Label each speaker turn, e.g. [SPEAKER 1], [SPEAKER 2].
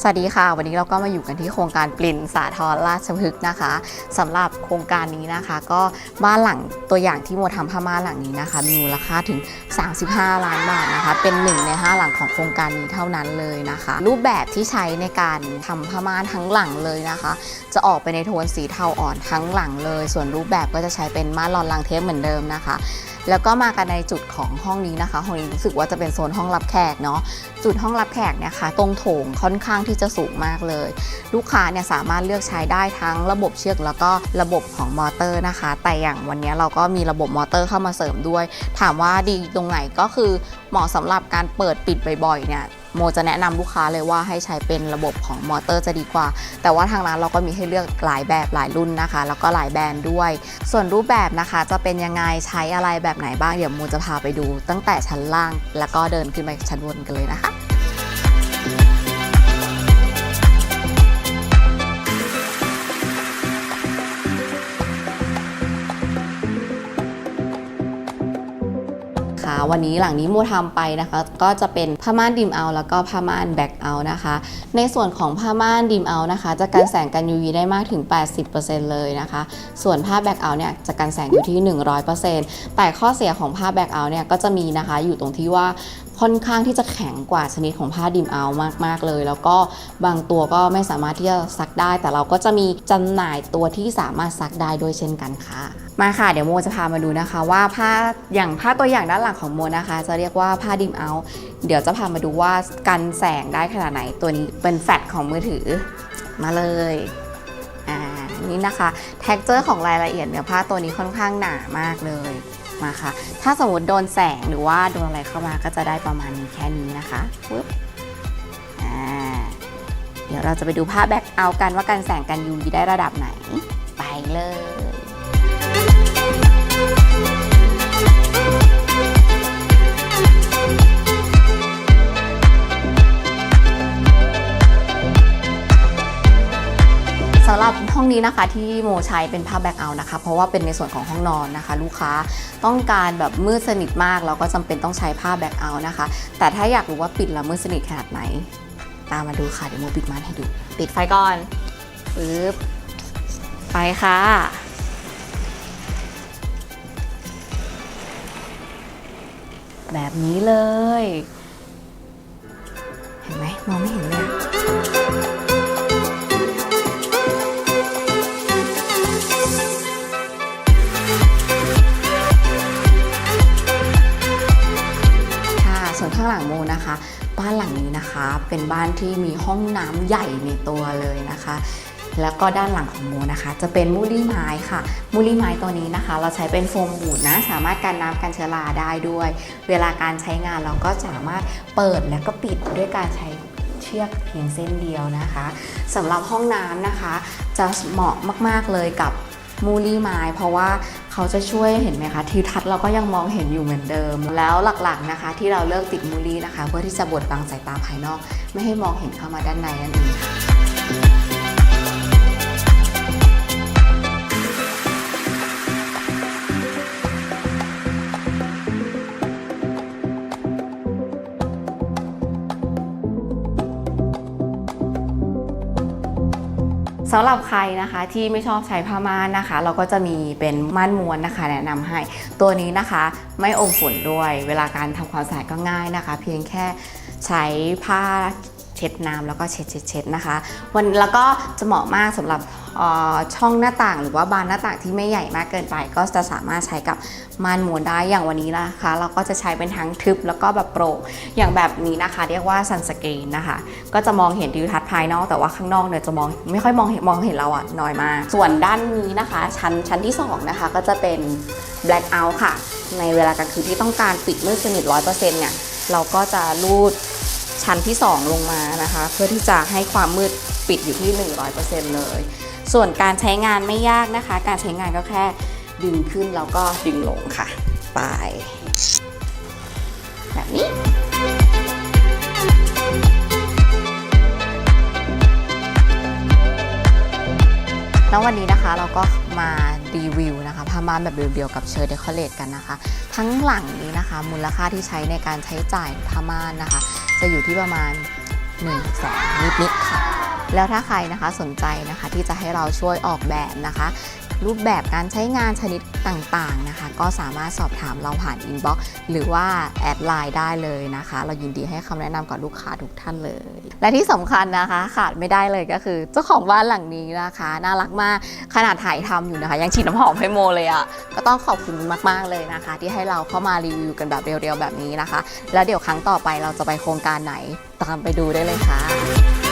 [SPEAKER 1] สวัสดีค่ะ วันนี้เราก็มาอยู่กันที่โครงการปลินสาทรราชพฤกษ์นะคะสำหรับโครงการนี้นะคะ ก็บ้านหลังตัวอย่างที่โมทำผ้าม่านหลังนี้นะคะ มีมูลค่าถึง 35 ล้านบาทนะคะ เป็นหนึ่งใน 5 หลังของโครงการนี้เท่านั้นเลยนะคะ รูปแบบที่ใช้ในการทำผ้าม่านทั้งหลังเลยนะคะ จะออกไปในโทนสีเทาอ่อนทั้งหลังเลย ส่วนรูปแบบก็จะใช้เป็นม่านลอนลังเทปเหมือนเดิมนะคะ แล้วก็มากันในจุดของห้องนี้นะคะห้องนี้รู้สึกว่าจะเป็นโซนห้องรับแขกเนาะจุดห้องรับแขกเนี่ยค่ะตรงโถงค่อนข้างที่จะสูงมากเลย ลูกค้าเนี่ยสามารถเลือกใช้ได้ทั้งระบบเชือกแล้วก็ระบบของมอเตอร์นะคะ แต่อย่างวันนี้เราก็มีระบบมอเตอร์เข้ามาเสริมด้วย ถามว่าดีตรงไหนก็คือเหมาะสำหรับการเปิดปิดบ่อยๆเนี่ย โมจะแนะนำลูกค้าเลยว่าให้ใช้เป็นระบบของมอเตอร์จะดีกว่า แต่ว่าทางร้านเราก็มีให้เลือกหลายแบบหลายรุ่นนะคะ แล้วก็หลายแบรนด์ด้วย ส่วนรูปแบบนะคะจะเป็นยังไงใช้อะไรแบบไหนบ้างเดี๋ยวโมจะพาไปดู ตั้งแต่ชั้นล่าง แล้วก็เดินขึ้นไปชั้นบนกันเลยนะคะ วันนี้หลังนี้โมทำไปนะคะ ก็จะเป็นผ้าม่านดิมเอา แล้วก็ผ้าม่านแบ็กเอานะคะ ในส่วนของผ้าม่านดิมเอานะคะ จะกันแสงกัน UV ได้มากถึง 80%เลยนะคะ ส่วนผ้าแบ็กเอาเนี่ยจะกันแสงอยู่ที่ 100%แต่ข้อเสียของผ้าแบ็กเอาเนี่ยก็จะมีนะคะ อยู่ตรงที่ว่า ค่อนข้างที่จะแข็งกว่าชนิดของผ้าดิมเอามากๆเลย แล้วก็บางตัวก็ไม่สามารถที่จะซักได้ แต่เราก็จะมีจำหน่ายตัวที่สามารถซักได้ด้วยเช่นกันค่ะ มาค่ะเดี๋ยวโมจะพามาดูนะคะว่าผ้าอย่างผ้าตัวอย่างด้านหลังของโมนะคะ จะเรียกว่าผ้าดิมเอาเดี๋ยวจะพามาดูว่ากันแสงได้ขนาดไหนตัวนี้เป็นแฟลชของมือถือมาเลยอ่านี่นะคะ แท็กเจอร์ของรายละเอียดเนื้อผ้าตัวนี้ค่อนข้างหนามากเลย มาค่ะ ถ้าสมมติโดนแสงหรือว่าโดนอะไรเข้ามาก็จะได้ประมาณนี้แค่นี้นะคะปึ๊บอ่าเดี๋ยวเราจะไปดูผ้าแบ็กเอากันว่าการแสงกัน UV ได้ระดับไหน ไปเลย องนี้นะคะที่โมใช้เป็นผ้าแบ็คเอาท์นะคะ เพราะว่าเป็นในส่วนของห้องนอนนะคะ ลูกค้าต้องการแบบมืดสนิทมากเราก็จำเป็นต้องใช้ผ้าแบ็คเอาท์นะคะ แต่ถ้าอยากรู้ว่าปิดแล้วมืดสนิทขนาดไหน ตามมาดูค่ะ เดี๋ยวโมปิดม่านให้ดู ปิดไฟก่อนปึ๊บไปค่ะแบบนี้เลย เห็นไหมมองไม่เห็นเลย นะคะ เป็นบ้านที่มีห้องน้ำใหญ่ในตัวเลยนะคะ แล้วก็ด้านหลังของโมนะคะ จะเป็นมูลี่ไม้ค่ะ มูลี่ไม้ตัวนี้นะคะ เราใช้เป็นโฟมบูดนะ สามารถกันน้ำกันเชื้อราได้ด้วย เวลาการใช้งานเราก็สามารถเปิดและก็ปิดด้วยการใช้เชือกเพียงเส้นเดียวนะคะสำหรับห้องน้ำนะคะ จะเหมาะมาก ๆ เลยกับ มูลี่ไม้เพราะว่าเขาจะช่วยเห็นไหมคะทิวทัศน์เราก็ยังมองเห็นอยู่เหมือนเดิม แล้วหลักๆนะคะ ที่เราเลือกติดมูลี่นะคะ เพื่อที่จะบดบังสายตาภายนอก ไม่ให้มองเห็นเข้ามาด้านในนั่นเองค่ะ สำหรับใครนะคะที่ไม่ชอบใช้ผ้าม่านนะคะ เราก็จะมีเป็นม่านม้วนนะคะ แนะนำให้ตัวนี้นะคะไม่อมฝุ่นด้วย เวลาการทำความสะอาดก็ง่ายนะคะ เพียงแค่ใช้ผ้า เช็ดน้ำแล้วก็เช็ดเช็ดเช็ดนะคะ วันแล้วก็จะเหมาะมากสำหรับออช่องหน้าต่าง หรือว่าบานหน้าต่างที่ไม่ใหญ่มากเกินไป ก็จะสามารถใช้กับม่านม้วนได้อย่างวันนี้นะคะ เราก็จะใช้เป็นทั้งทึบแล้วก็แบบโปร่งอย่างแบบนี้นะคะ เรียกว่าซันสกรีนนะคะ ก็จะมองเห็นทิวทัศน์ภายนอกแต่ว่าข้างนอกเนี่ยจะมองไม่ค่อยมองเห็นมองเห็นเราอะน้อยมาก ส่วนด้านนี้นะคะ ชั้นชั้นที่2นะคะก็จะเป็น black out ค่ะ ในเวลากลางคืนที่ต้องการปิดมืดสนิท100%เนี่ยเราก็จะรูด ชั้นที่ 2 ลงมานะคะ เพื่อที่จะให้ความมืดปิดอยู่ที่ 100%เลย ส่วนการใช้งานไม่ยากนะคะ การใช้งานก็แค่ดึงขึ้นแล้วก็ดึงลงค่ะ ไป แบบนี้แล้ววันนี้นะคะเราก็มารีวิวนะคะผ้าม่านแบบเรียวๆกับเชอร์เดคอเรทกันนะคะ ทั้งหลังนี้นะคะ มูลค่าที่ใช้ในการใช้จ่ายผ้าม่านนะคะ จะอยู่ที่ประมาณ1นึ่งแสนนิดๆค่ะ แล้วถ้าใครนะคะสนใจนะคะที่จะให้เราช่วยออกแบบนะคะ รูปแบบการใช้งานชนิดต่างๆนะคะ ก็สามารถสอบถามเราผ่านอินบ็อกซ์หรือว่าแอดไลน์ได้เลยนะคะ เรายินดีให้คำแนะนำกับลูกค้าทุกท่านเลย และที่สำคัญนะคะขาดไม่ได้เลยก็คือเจ้าของบ้านหลังนี้นะคะ น่ารักมากขนาดถ่ายทำอยู่นะคะ ยังฉีดน้ำหอมให้โมเลยอะ่ะก็ต้องขอบคุณมากๆเลยนะคะ ที่ให้เราเข้ามารีวิวกันแบบเรียวๆแบบนี้นะคะ แล้วเดี๋ยวครั้งต่อไปเราจะไปโครงการไหนตามไปดูได้เลยค่ะ